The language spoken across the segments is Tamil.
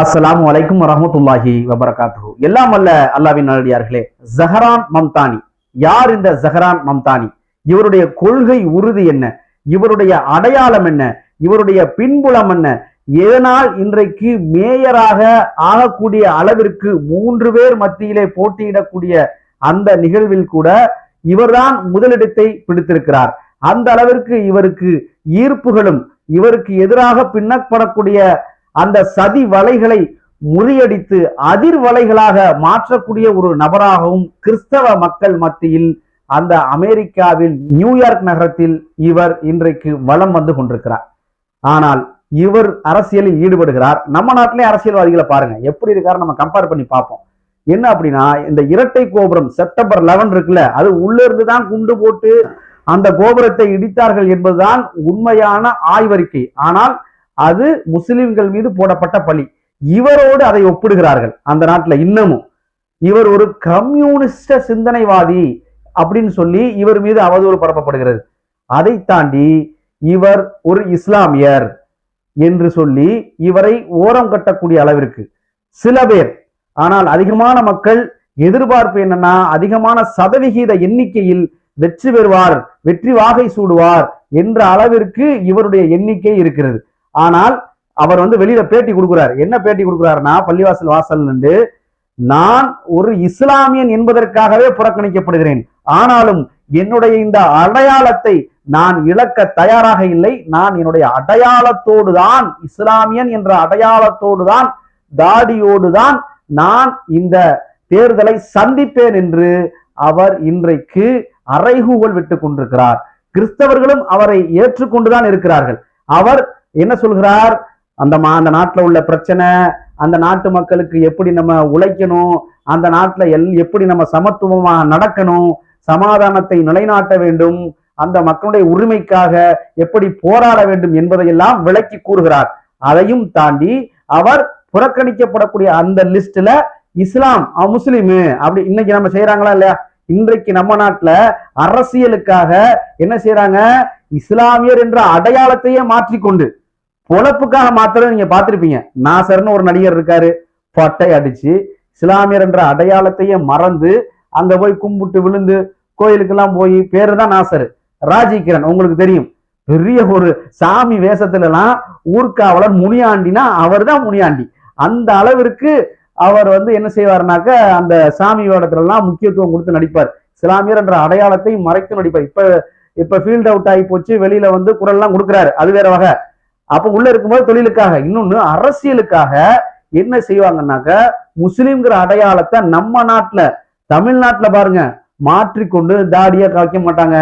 அஸ்லாம் வலைக்கும் வரமத்துல்லாஹி வபரகாத்து எல்லாம் அல்ல அல்லாவின் நல்லடியார்களே ஜஹரான் மம்தானி. யார் இந்த ஜஹரான் மம்தானி? இவருடைய கொள்கை உறுதி என்ன? இவருடைய அடையாளம் என்ன? இவருடைய பின்புலம் என்ன? எதனால் இன்றைக்கு மேயராக ஆகக்கூடிய அளவிற்கு மூன்று பேர் மத்தியிலே போட்டியிடக்கூடிய அந்த நிகழ்வில் கூட இவர்தான் முதலிடத்தை பிடித்திருக்கிறார். அந்த அளவிற்கு இவருக்கு ஈர்ப்புகளும் இவருக்கு எதிராக பின்னப்படக்கூடிய அந்த சதி வலைகளை முறியடித்து அதிர் வலைகளாக மாற்றக்கூடிய ஒரு நபராகவும் கிறிஸ்தவ மக்கள் மத்தியில் அந்த அமெரிக்காவில் நியூயார்க் நகரத்தில் இவர் இன்றைக்கு வலம் வந்து கொண்டிருக்கிறார். ஆனால் இவர் அரசியலில் ஈடுபடுகிறார். நம்ம நாட்டிலே அரசியல்வாதிகளை பாருங்க. எப்படி இருக்காரு நம்ம கம்பேர் பண்ணி பார்ப்போம். என்ன அப்படின்னா இந்த இரட்டை கோபுரம் செப்டம்பர் லெவன் இருக்குல்ல அது உள்ள இருந்து தான் குண்டு போட்டு அந்த கோபுரத்தை இடித்தார்கள் என்பதுதான் உண்மையான ஆய்வறிக்கை. ஆனால் அது முஸ்லிம்கள் மீது போடப்பட்ட பழி. இவரோடு அதை ஒப்பிடுகிறார்கள். அந்த நாட்டுல இன்னமும். இவர் ஒரு கம்யூனிஸ்ட சிந்தனைவாதி அப்படின்னு சொல்லி இவர் மீது அவதூறு பரப்பப்படுகிறது. அதை தாண்டி இவர் ஒரு இஸ்லாமியர் என்று சொல்லி இவரை ஓரம் கட்டக்கூடிய அளவிற்கு. சில பேர். ஆனால் அதிகமான மக்கள் எதிர்பார்ப்பு என்னன்னா அதிகமான சதவிகித எண்ணிக்கையில் வெற்றி பெறுவார் வெற்றி வாகை சூடுவார் என்ற அளவிற்கு இவருடைய எண்ணிக்கை இருக்கிறது. ஆனால் அவர் வந்து வெளியில பேட்டி கொடுக்குறாரு. என்ன பேட்டி கொடுக்குறாருன்னா பள்ளிவாசல் வாசல் நின்று நான் ஒரு இஸ்லாமியன் என்பதற்காகவே புறக்கணிக்கப்படுகிறேன். ஆனாலும் என்னுடைய இந்த அடையாளத்தை நான் இழக்க தயாராக இல்லை. நான் என்னுடைய அடையாளத்தோடு தான் இஸ்லாமியன் என்ற அடையாளத்தோடு தான் தாடியோடு தான் நான் இந்த தேர்தலை சந்திப்பேன் என்று அவர் இன்றைக்கு அறைகூவல் விட்டு கொண்டிருக்கிறார். கிறிஸ்தவர்களும் அவரை ஏற்றுக்கொண்டுதான் இருக்கிறார்கள். அவர் என்ன சொல்கிறார்? அந்த மா- அந்த நாட்டுல உள்ள பிரச்சனை அந்த நாட்டு மக்களுக்கு எப்படி நம்ம உழைக்கணும் அந்த நாட்டுல எல் எப்படி நம்ம சமத்துவமா நடக்கணும் சமாதானத்தை நிலைநாட்ட வேண்டும் அந்த மக்களுடைய உரிமைக்காக எப்படி போராட வேண்டும் என்பதையெல்லாம் விளக்கி கூறுகிறார். அதையும் தாண்டி அவர் புறக்கணிக்கப்படக்கூடிய அந்த லிஸ்ட்ல இஸ்லாம் அஹ், முஸ்லிமு அப்படி இன்னைக்கு நம்ம செய்யறாங்களா இல்லையா? இன்றைக்கு நம்ம நாட்டுல அரசியலுக்காக என்ன செய்யறாங்க இஸ்லாமியர் என்ற அடையாளத்தையே மாற்றிக்கொண்டு பொழப்புக்காக மாத்திரம் நீங்க பார்த்துருப்பீங்க. நாசர்னு ஒரு நடிகர் இருக்காரு பட்டை அடிச்சு இஸ்லாமியர் என்ற அடையாளத்தையே மறந்து அங்க போய் கும்பிட்டு விழுந்து கோயிலுக்கெல்லாம் போய் பேரு தான் நாசர். ராஜிகிரண் உங்களுக்கு தெரியும். பெரிய ஒரு சாமி வேஷத்துலலாம் ஊர்காவலர் முனியாண்டினா அவர் தான் முனியாண்டி. அந்த அளவிற்கு அவர் வந்து என்ன செய்வார்னாக்க அந்த சாமி வேடத்துலலாம் முக்கியத்துவம் கொடுத்து நடிப்பார். இஸ்லாமியர் என்ற அடையாளத்தை மறைத்து நடிப்பார். இப்ப இப்ப ஃபீல்ட் அவுட் ஆகி போச்சு வெளியில வந்து குரல்லாம் கொடுக்குறாரு. அது வேற வகை. அப்ப உள்ள இருக்கும்போது தொழிலுக்காக இன்னொன்னு அரசியலுக்காக என்ன செய்வாங்கன்னாக்க முஸ்லீம்ங்கிற அடையாளத்தை நம்ம நாட்டுல தமிழ்நாட்டுல பாருங்க மாற்றிக்கொண்டு தாடியா காய்க்க மாட்டாங்க.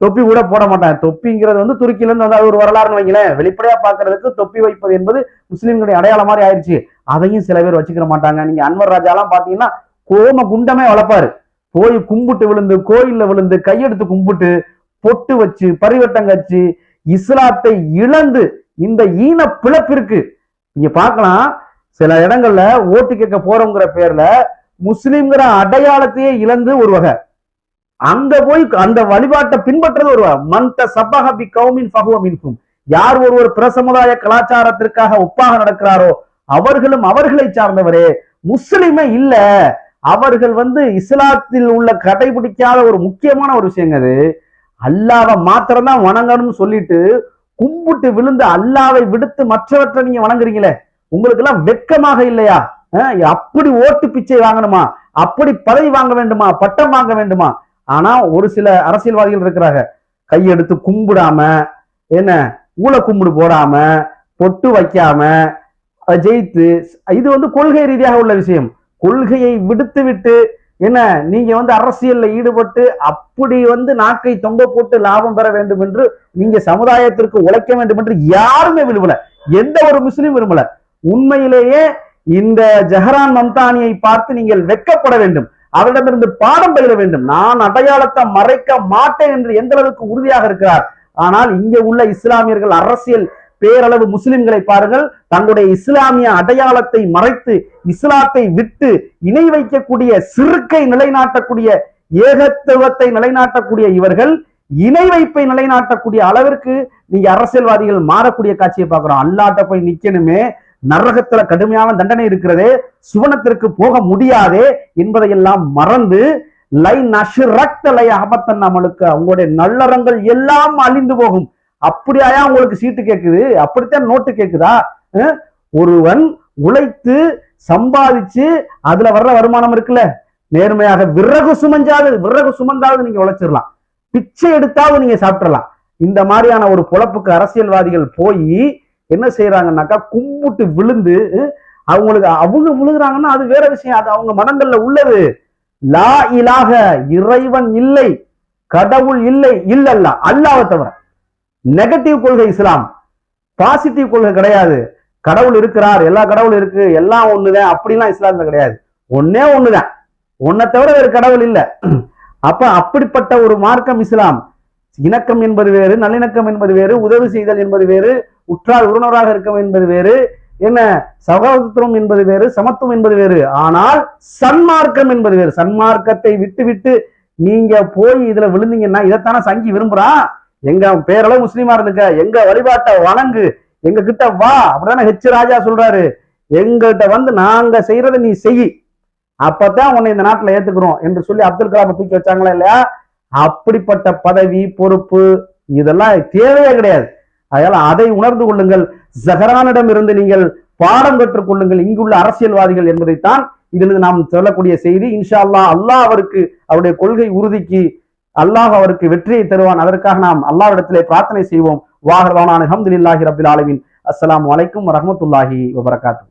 தொப்பி கூட போட மாட்டாங்க. தொப்பிங்கிறது வந்து துருக்கில இருந்து வந்து ஒரு வரலாறுன்னு வைங்களேன். வெளிப்படையா பாக்குறதுக்கு தொப்பி வைப்பது என்பது முஸ்லீம்களுடைய அடையாளம் மாதிரி ஆயிடுச்சு. அதையும் சில பேர் வச்சுக்கிற மாட்டாங்க. நீங்க அன்வர் ராஜாலாம் பாத்தீங்கன்னா கோம குண்டமே வளர்ப்பாரு. போய் கும்பிட்டு விழுந்து கோயில்ல விழுந்து கையெடுத்து கும்பிட்டு பொட்டு வச்சு பரிவட்டம் கச்சு இஸ்லாத்தை இழந்து இந்த ஈன பிளப்பிற்கு நீங்க பார்க்கலாம் சில இடங்கள்ல ஓட்டு கேட்க போறோங்கிற பேர்ல முஸ்லிம்ங்கிற அடையாளத்தையே இழந்து ஒரு வகை. அங்க போய் அந்த வழிபாட்டை பின்பற்றது ஒரு மந்த சபஹபி கௌமின் ஃபஹுவ மின்கும் யார் ஒருவர் பிற சமுதாய கலாச்சாரத்திற்காக ஒப்பாக நடக்கிறாரோ அவர்களும் அவர்களை சார்ந்தவரே. முஸ்லிமே இல்ல. அவர்கள் வந்து இஸ்லாத்தில் உள்ள கடைபிடிக்காத ஒரு முக்கியமான ஒரு விஷயங்க அது. அல்லாவை மாத்திரம்தான் வணங்கணும்னு சொல்லிட்டு கும்பிட்டு விழுந்து அல்லாவை விடுத்து மற்றவற்றை நீங்க வணங்குறீங்களே உங்களுக்கு எல்லாம் வெட்கமாக இல்லையா? அப்படி ஓட்டு பிச்சை வாங்கணுமா? அப்படி பதவி வாங்க வேண்டுமா? பட்டம் வாங்க வேண்டுமா? ஆனா ஒரு சில அரசியல்வாதிகள் இருக்கிறாங்க. கையெடுத்து கும்பிடாம என்ன ஊழ கும்பிடு போடாம பொட்டு வைக்காம ஜெயித்து இது வந்து கொள்கை ரீதியாக உள்ள விஷயம். கொள்கையை விடுத்து விட்டு என்ன நீங்க வந்து அரசியல்ல ஈடுபட்டு அப்படி வந்து நாக்கை தொங்க போட்டு லாபம் பெற வேண்டும் என்று நீங்க சமுதாயத்திற்கு உழைக்க வேண்டும் என்று யாருமே விரும்பல. எந்த ஒரு முஸ்லீம் விரும்பல. உண்மையிலேயே இந்த ஜஹரான் மம்தானியை பார்த்து நீங்கள் வெட்கப்பட வேண்டும். அவரிடமிருந்து பாடம் பயில வேண்டும். நான் அடையாளத்தை மறைக்க மாட்டேன் என்று எந்த அளவுக்கு உறுதியாக இருக்கிறார். ஆனால் இங்க உள்ள இஸ்லாமியர்கள் அரசியல் பேரளவு முஸ்லிம்களை பாருங்கள். தங்களுடைய இஸ்லாமிய அடையாளத்தை மறைத்து இஸ்லாத்தை விட்டு இணை வைக்கக்கூடிய சிறுக்கை நிலைநாட்டக்கூடிய ஏகத்துவத்தை நிலைநாட்டக்கூடிய இவர்கள் இணை வைப்பை நிலைநாட்டக்கூடிய அளவிற்கு நீங்க அரசியல்வாதிகள் மாறக்கூடிய காட்சியை பார்க்கிறோம். அல்லாட்ட போய் நிக்கணுமே. நரகத்துல கடுமையான தண்டனை இருக்கிறதே. சுவனத்திற்கு போக முடியாதே என்பதையெல்லாம் மறந்து லை நஷ்ரக்த லை அபத்தன் நம்மளுக்கு அவங்களுடைய நல்லறங்கள் எல்லாம் அழிந்து போகும். அப்படியாயா உங்களுக்கு சீட்டு கேக்குது? அப்படித்தான் நோட்டு கேக்குதா? ஒருவன் உழைத்து சம்பாதிச்சு அதுல வர்ற வருமானம் இருக்குல்ல? நேர்மையாக விறகு சுமஞ்சாவது விறகு சுமந்தாவது நீங்க உழைச்சிடலாம். பிச்சை எடுத்தாவது நீங்க சாப்பிடலாம். இந்த மாதிரியான ஒரு பொழப்புக்கு அரசியல்வாதிகள் போய் என்ன செய்யறாங்கன்னாக்கா கும்பிட்டு விழுந்து அவங்களுக்கு அவங்க விழுகுறாங்கன்னா அது வேற விஷயம். அது அவங்க மனங்கள்ல உள்ளது. லா இலாக இறைவன் இல்லை கடவுள் இல்லை இல்லல்ல அல்லாவை தவிர. நெகட்டிவ் கொள்கை இஸ்லாம். பாசிட்டிவ் கொள்கை கிடையாது. கடவுள் இருக்கிறார் எல்லா கடவுள் இருக்கு எல்லாம் ஒண்ணுதான். அப்படிலாம் இஸ்லாம்ல கிடையாது. ஒன்னே ஒண்ணுதான். ஒன்னை தவிர வேறு கடவுள் இல்லை. அப்ப அப்படிப்பட்ட ஒரு மார்க்கம் இஸ்லாம். இணக்கம் என்பது வேறு நல்லிணக்கம் என்பது வேறு உதவி செய்தல் என்பது வேறு உற்றார் உறவினராக இருக்கும் என்பது வேறு என்ன சகோதரத்துவம் என்பது வேறு சமத்துவம் என்பது வேறு. ஆனால் சன்மார்க்கம் என்பது வேறு. சன்மார்க்கத்தை விட்டு விட்டு நீங்க போய் இதுல விழுந்தீங்கன்னா இதைத்தானே சங்கி விரும்புறான் எங்க பேரளவு முஸ்லீமா இருந்துக்க? எங்க வழிபாட்டை வணங்கு. எங்க கிட்ட வா அப்படிதானே ஹெச் ராஜா சொல்றாரு. எங்கள்கிட்ட வந்து நாங்க செய்யறதை நீ செய். அப்பதான் உன்னை இந்த நாட்டுல ஏத்துக்கிறோம் என்று சொல்லி அப்துல் கலாமை தூக்கி வச்சாங்களா இல்லையா? அப்படிப்பட்ட பதவி பொறுப்பு இதெல்லாம் தேவையே கிடையாது. அதனால அதை உணர்ந்து கொள்ளுங்கள். ஜஹரானிடம் இருந்து நீங்கள் பாடம் கற்றுக் கொள்ளுங்கள். இங்குள்ள அரசியல்வாதிகள் என்பதைத்தான் இதிலிருந்து நாம் சொல்லக்கூடிய செய்தி. இன்ஷா அல்லா அல்லாஹ் அவருக்கு அவருடைய கொள்கை உறுதிக்கு அல்லாஹ் அவருக்கு வெற்றியை தருவான். அதற்காக நாம் அல்லாஹ்விடத்திலே பிரார்த்தனை செய்வோம். வாகரதான அஹமதுல்லாஹி ரபில் ஆலமின். அஸ்லாம் வலைக்கும் வரமத்துல்லாஹி வபரகாத்து.